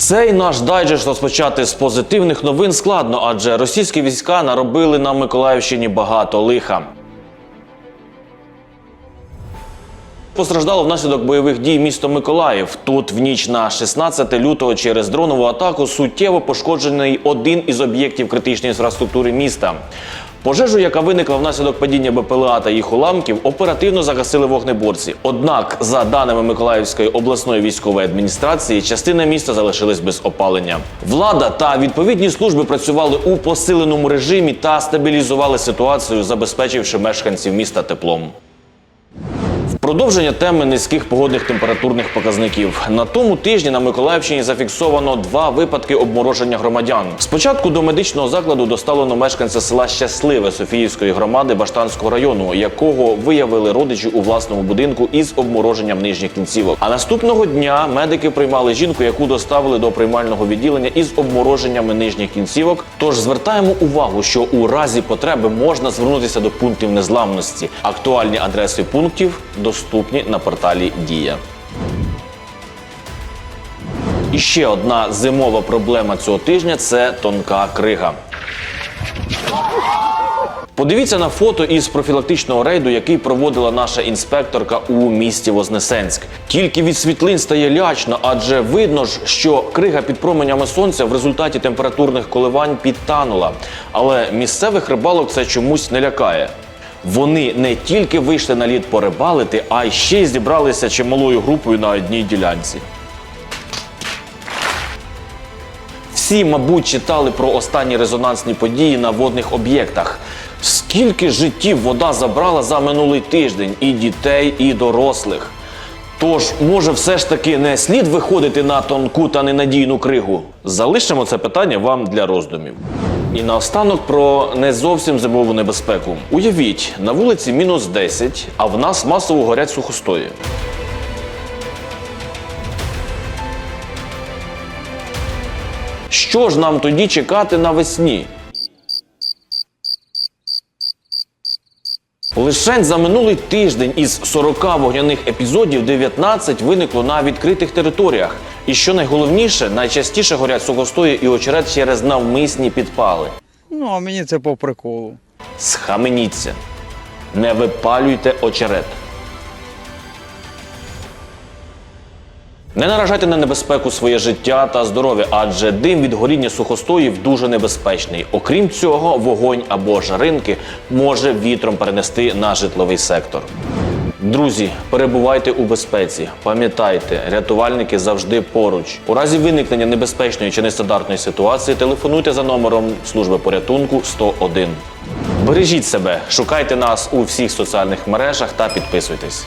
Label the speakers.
Speaker 1: Цей наш дайджест розпочати з позитивних новин складно, адже російські війська наробили на Миколаївщині багато лиха. Постраждало внаслідок бойових дій місто Миколаїв. Тут в ніч на 16 лютого через дронову атаку суттєво пошкоджений один із об'єктів критичної інфраструктури міста. Пожежу, яка виникла внаслідок падіння БПЛА та їх уламків, оперативно загасили вогнеборці. Однак, за даними Миколаївської обласної військової адміністрації, частина міста залишилась без опалення. Влада та відповідні служби працювали у посиленому режимі та стабілізували ситуацію, забезпечивши мешканців міста теплом. Продовження теми низьких погодних температурних показників на тому тижні на Миколаївщині зафіксовано два випадки обмороження громадян. Спочатку до медичного закладу доставлено мешканця села Щасливе Софіївської громади Баштанського району, якого виявили родичі у власному будинку із обмороженням нижніх кінцівок. А наступного дня медики приймали жінку, яку доставили до приймального відділення із обмороженнями нижніх кінцівок. Тож звертаємо увагу, що у разі потреби можна звернутися до пунктів незламності. Актуальні адреси пунктів доступні на порталі Дія. І ще одна зимова проблема цього тижня це тонка крига. Подивіться на фото із профілактичного рейду, який проводила наша інспекторка у місті Вознесенськ. Тільки від світлин стає лячно, адже видно ж, що крига під променями сонця в результаті температурних коливань підтанула. Але місцевих рибалок це чомусь не лякає. Вони не тільки вийшли на лід порибалити, а ще й зібралися чималою групою на одній ділянці. Всі, мабуть, читали про останні резонансні події на водних об'єктах. Скільки життів вода забрала за минулий тиждень і дітей, і дорослих. Тож, може, все ж таки не слід виходити на тонку та ненадійну кригу? Залишимо це питання вам для роздумів. І наостанок про не зовсім зимову небезпеку. Уявіть, на вулиці мінус 10, а в нас масово горять сухостої. Що ж нам тоді чекати навесні? Лишень за минулий тиждень із 40 вогняних епізодів 19 виникло на відкритих територіях. І що найголовніше, найчастіше горять сухостої і очерет через навмисні підпали.
Speaker 2: Ну, а мені це по приколу.
Speaker 1: Схаменіться. Не випалюйте очерет. Не наражайте на небезпеку своє життя та здоров'я, адже дим від горіння сухостоїв дуже небезпечний. Окрім цього, вогонь або жаринки може вітром перенести на житловий сектор. Друзі, перебувайте у безпеці. Пам'ятайте, рятувальники завжди поруч. У разі виникнення небезпечної чи нестандартної ситуації телефонуйте за номером служби порятунку 101. Бережіть себе, шукайте нас у всіх соціальних мережах та підписуйтесь.